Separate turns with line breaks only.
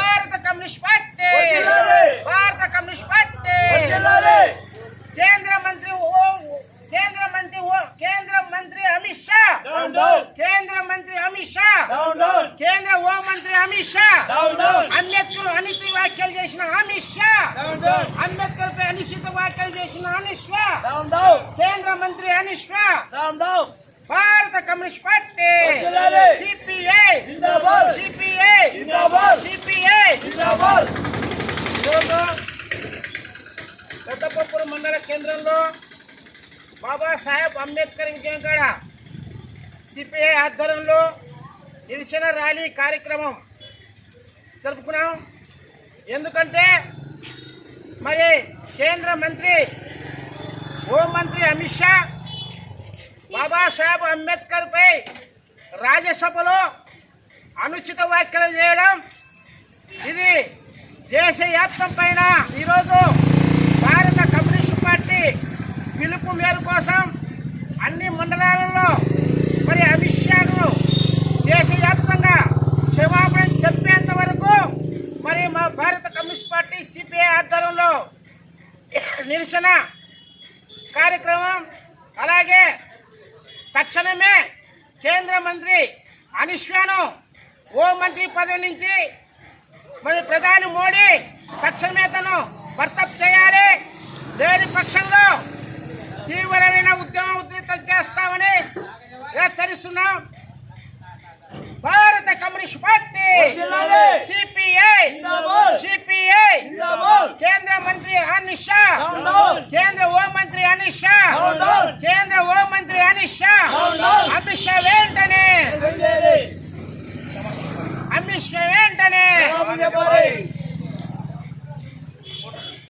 భారత communist party! భారత communist party! కేంద్ర మంత్రి ఓ- కేంద్ర మంత్రి ఓ- కేంద్ర మంత్రి అమిత్ షా! కేంద్ర మంత్రి అమిత్ షా! కేంద్ర హోం మంత్రి అమిత్ షా! అంబేద్కర్ అనిత వ్యాఖ్యలు చేసిన అమిత్ షా! అంబేద్కర్ పై అనిశ్చిత వ్యాఖ్యలు చేసిన అమిత్ షా! కేంద్ర మంత్రి అమిత్ షా! భారత కమ్యూనిస్ట్ పార్టీ
వర్ధిల్లాలి.
సిపిఐ
జిందాబాద్.
సిపిఐ
జిందాబాద్.
సిపిఐ ఈరోజు పెద్దపప్పురు మండల కేంద్రంలో బాబాసాహెబ్ అంబేద్కర్ విజయం కాడ సిపిఐ ఆధ్వర్యంలో నిరసన ర్యాలీ కార్యక్రమం జరుపుకున్నాం. ఎందుకంటే మరి కేంద్ర మంత్రి హోంమంత్రి అమిత్ షా బాబాసాహెబ్ అంబేద్కర్పై రాజ్యసభలో అనుచిత వ్యాఖ్యలు చేయడం ఇది దేశవ్యాప్తం పైన ఈరోజు భారత కమ్యూనిస్ట్ పార్టీ పిలుపు మేర కోసం అన్ని మండలాలలో మరి అమిత్ షాను దేశవ్యాప్తంగా క్షమాపణ చెప్పేంత వరకు మరి మా భారత కమ్యూనిస్ట్ పార్టీ సిపిఐ ఆధ్వర్యంలో నిరసన కార్యక్రమం అలాగే తక్షణమే కేంద్ర మంత్రి అనిష్ షాను మంత్రి పదవి నుంచి మరి ప్రధాని మోడీ తక్షణమే తను బర్తప్ చేయాలి లేని పక్షంలో తీవ్రమైన ఉద్యమం ఉధృతం చేస్తామని హెచ్చరిస్తున్నాం భారత కమ్యూనిస్ట్ పార్టీ. సిపిఐ. సిపిఐ. కేంద్ర మంత్రి అమిత్ షా. కేంద్ర హోం మంత్రి అమిత్ షా